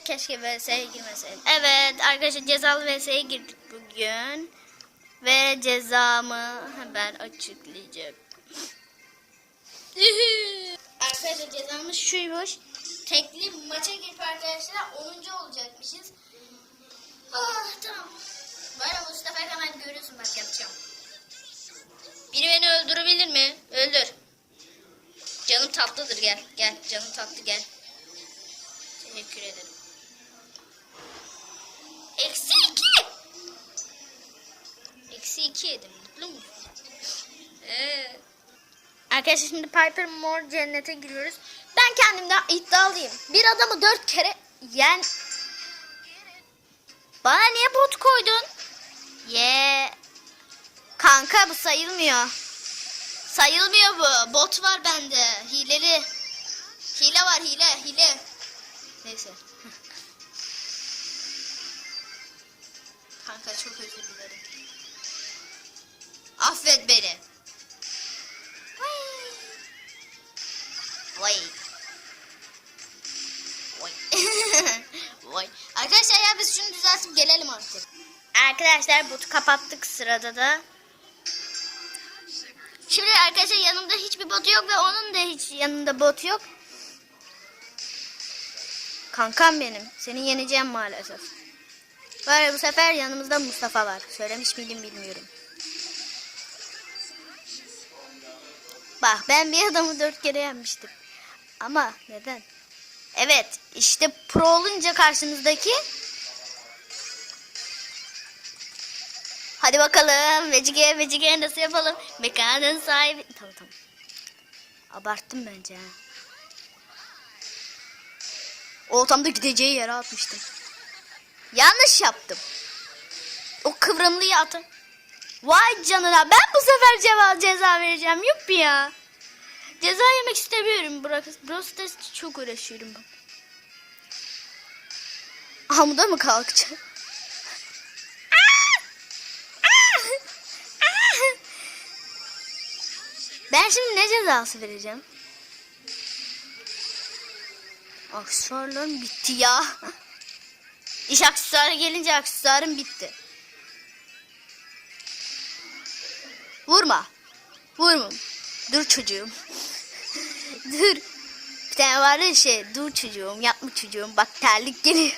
Keşke VS'ye girmeseydim. Evet arkadaşlar cezalı VS'ye girdik bugün. Ve cezamı hemen açıklayacağım. arkadaşlar cezamız şuymuş. Tekli maça girip arkadaşlar 10. olacakmışız. Ah tamam. Böyle Mustafa hemen görüyorsun bak yapacağım. Biri beni öldürebilir mi? Öldür. Canım tatlıdır gel. Gel canım tatlı gel. Teşekkür ederim. Eksi iki yedim. Mutlu musun? Ee. Arkadaşlar şimdi Piper Mor cennete giriyoruz. Ben kendimden iddialıyım. Bir adamı dört kere yen... Bana niye bot koydun? Ye. Kanka bu sayılmıyor. Sayılmıyor bu. Bot var bende. Hileli. Hile var hile hile. Neyse. Kanka çok özür dilerim. Affet beni. Vay. Vay. Vay. Arkadaşlar ya biz şunu düzeltip gelelim artık. Arkadaşlar botu kapattık sırada da. Şimdi arkadaşlar yanımda hiçbir bot yok ve onun da hiç yanında bot yok. Kankam benim. Seni yeneceğim maalesef. Var ya bu sefer yanımızda Mustafa var. Söylemiş miydim bilmiyorum. Bak ben bir adamı dört kere yenmiştim. Ama neden? Evet işte pro olunca karşımızdaki Hadi bakalım. Vecige vecige nasıl yapalım? Mekanın sahibi. Tamam tamam. Abarttım bence ha. O tam da gideceği yere atmıştım. Yanlış yaptım. O kıvrımlıyı atın. Vay canına ben bu sefer ceza, ceza vereceğim. Yuppi ya. Ceza yemek istemiyorum. Brawl çok uğraşıyorum ben. Amuda mı kalkacağım? Ben şimdi ne cezası vereceğim? Aksesuarlarım bitti ya. İş aksesuarı gelince aksesuarım bitti. Vurma. Vurma. Dur çocuğum. dur. Bir tane var ya şey. Dur çocuğum. Yapma çocuğum. Bak terlik geliyor.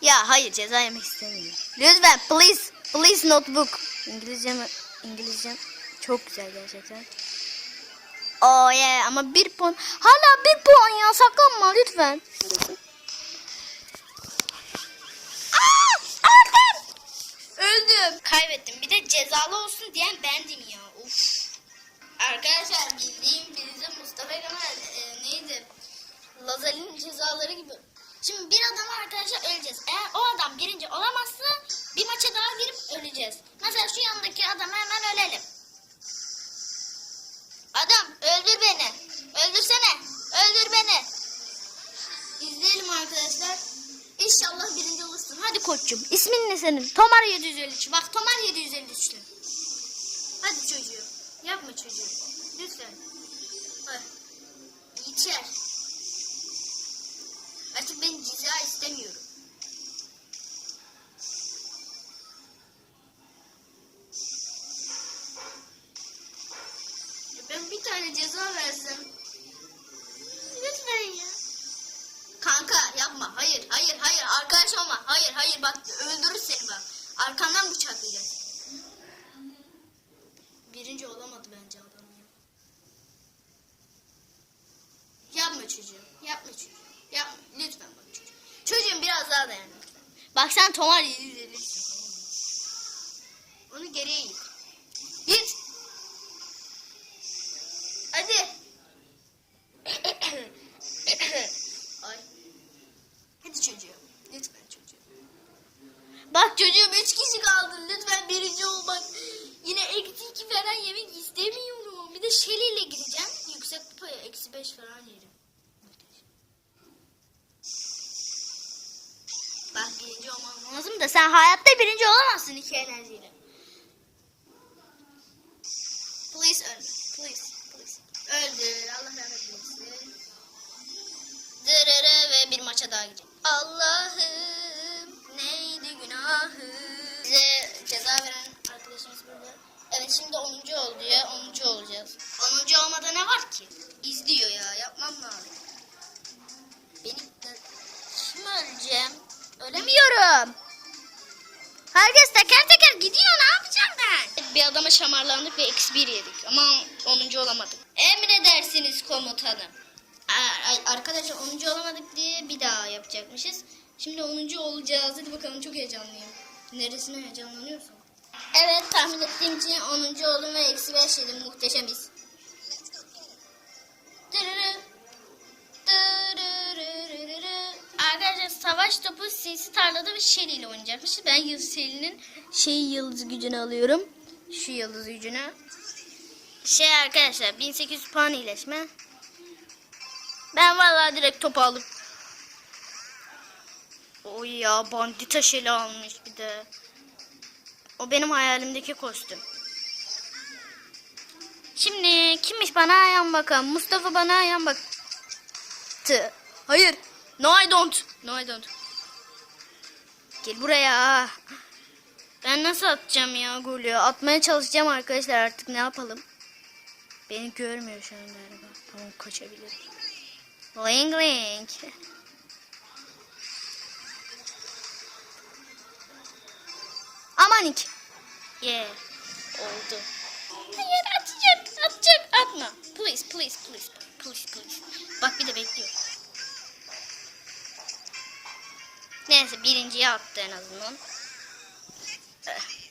Ya hayır ceza yemek istemiyorum. Lütfen please. Please notebook. İngilizce mi? İngilizce çok güzel gerçekten. Oh yeah ama bir puan. Hala bir puan ya saklanma lütfen. Ne senin? Tomar 753. Bak Tomar 753'tü. Hadi çocuğum. Yapma çocuğum. Lütfen. Hadi. İçer. Artık ben ceza istemiyorum. Ben bir tane ceza versem. Lütfen ya. Kanka yapma. Hayır, hayır, hayır. Arkadaş olma. Hayır, hayır. Bak öldürür seni bak. Arkandan bıçaklayacak. Birinci olamadı bence adam ya. Yapma çocuğum. Yapma çocuğum. Yapma. Lütfen bak çocuğum. Çocuğum biraz daha dayan lütfen. Bak sen Tomar 750 Onu geriye yık. Git. da sen hayatta birinci olamazsın iki enerjiyle. Please öl. Please. Please. Öldü. Allah rahmet eylesin. Dırırı ve bir maça daha gideceğim. Allah'ım neydi günahım? Herkes teker teker gidiyor ne yapacağım ben? Bir adama şamarlandık ve eksi bir yedik ama 10. olamadık. Emredersiniz komutanım. Arkadaşlar 10. olamadık diye bir daha yapacakmışız. Şimdi 10. olacağız. Hadi bakalım çok heyecanlıyım. Neresine heyecanlanıyorsun? Evet tahmin ettiğim için 10. oldum ve eksi 5 yedim. Muhteşemiz. Savaş topu sinsi tarlada ve Shelly ile oynayacakmış. Ben Shelly'nin şey yıldız gücünü alıyorum. Şu yıldız gücünü. Şey arkadaşlar 1800 puan iyileşme. Ben vallahi direkt topu alıp Oy ya bandita Shelly almış bir de. O benim hayalimdeki kostüm. Şimdi kimmiş bana ayan bakalım. Mustafa bana ayan bak. Tı. Hayır. No I don't. No I don't. Gel buraya. Ben nasıl atacağım ya golü? Atmaya çalışacağım arkadaşlar artık ne yapalım? Beni görmüyor şu an galiba. Tamam kaçabilirim. Link link. Amanik. Yeah. Oldu. Hayır atacak, atacak, atma. Please, please, please, please, please. Bak bir de bekliyor. Neyse birinciye attı en azından. Eh.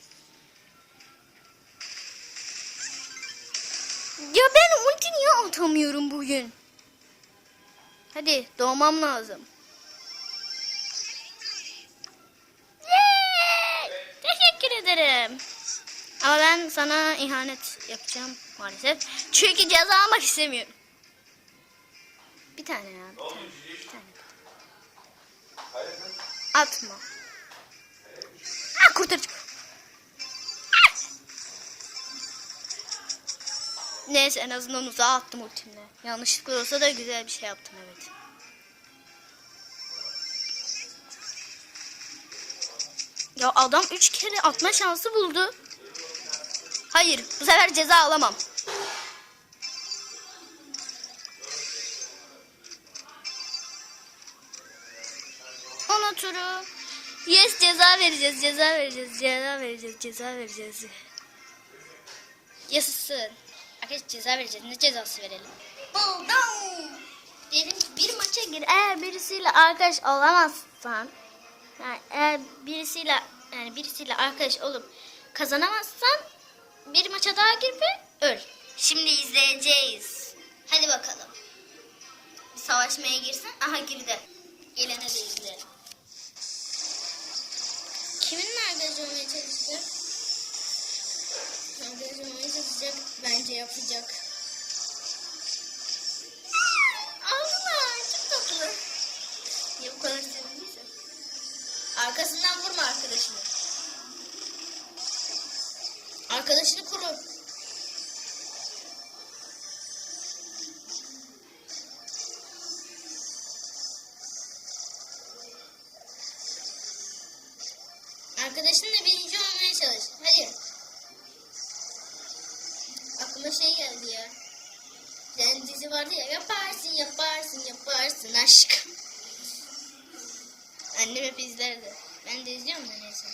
Ya ben ulti niye atamıyorum bugün? Hadi doğmam lazım. Teşekkür ederim. Ama ben sana ihanet yapacağım maalesef. Çünkü ceza almak istemiyorum. Bir tane ya, bir tane. Bir tane. Atma. Ha kurtarıcı. Neyse en azından uzağa attım ultimle. Yanlışlıkla olsa da güzel bir şey yaptım evet. Ya adam 3 kere atma şansı buldu. Hayır, bu sefer ceza alamam. Yes ceza vereceğiz, ceza vereceğiz, ceza vereceğiz, ceza vereceğiz. Yaşasın. Arkadaşlar ceza vereceğiz. Ne cezası verelim? Buldum. Ki bir maça gir. Eğer birisiyle arkadaş olamazsan yani eğer birisiyle yani birisiyle arkadaş olup kazanamazsan bir maça daha gir ve öl. Şimdi izleyeceğiz. Hadi bakalım. Bir savaşmaya girsin. Aha girdi. Gelene de izleyelim. Kiminle arkadaş olmaya çalışacak? Arkadaş olmaya çalışacak. Bence yapacak. Aldılar. Çok tatlı. Ya bu kadar sevindiyse. Arkasından vurma arkadaşını. Arkadaşını koru. Arkadaşınla birinci olmaya çalış. Hadi. Aklıma şey geldi ya. Yani dizi vardı ya yaparsın yaparsın yaparsın aşkım. Annem hep izlerdi. Ben de izliyorum da neyse.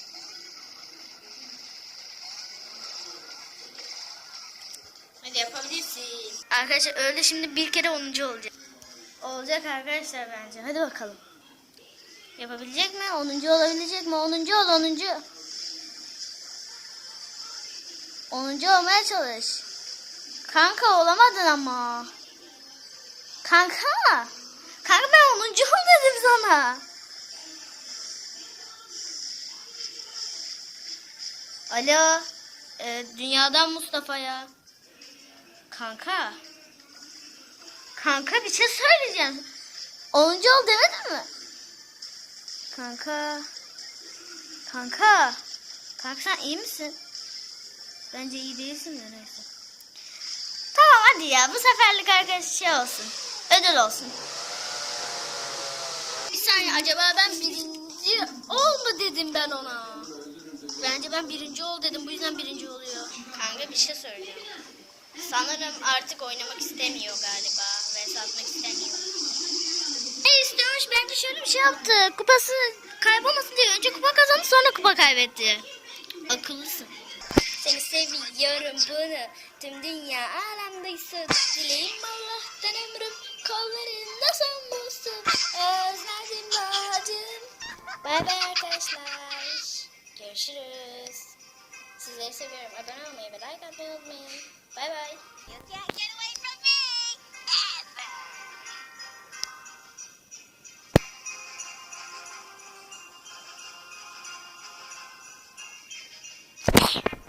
Hadi yapabilirsin. Arkadaşlar öyle şimdi bir kere 10. olacak. Olacak arkadaşlar bence. Hadi bakalım. Yapabilecek mi? 10. olabilecek mi? 10. ol 10. 10. olmaya çalış. Kanka olamadın ama. Kanka. Kanka ben 10. ol dedim sana. Alo. Ee, dünyadan Mustafa ya. Kanka. Kanka bir şey söyleyeceğim. 10. ol demedin mi? Kanka. Kanka. Kanka sen iyi misin? Bence iyi değilsin de neyse. Tamam hadi ya bu seferlik arkadaş şey olsun. Ödül olsun. Bir saniye acaba ben birinci ol mu dedim ben ona. Bence ben birinci ol dedim bu yüzden birinci oluyor. Kanka bir şey söyleyeceğim. Sanırım artık oynamak istemiyor galiba ve satmak istemiyor. Bence şöyle bir şey yaptı. Kupası kaybolmasın diye önce kupa kazandı sonra kupa kaybetti. Akıllısın. Seni seviyorum bunu. Tüm dünya alemdeysin. Dileğim Allah'tan ömrüm. Kollarında son bulsun. Özledim bacım. Bay bay arkadaşlar. Görüşürüz. Sizleri seviyorum. Abone olmayı ve like atmayı unutmayın. Bay bay.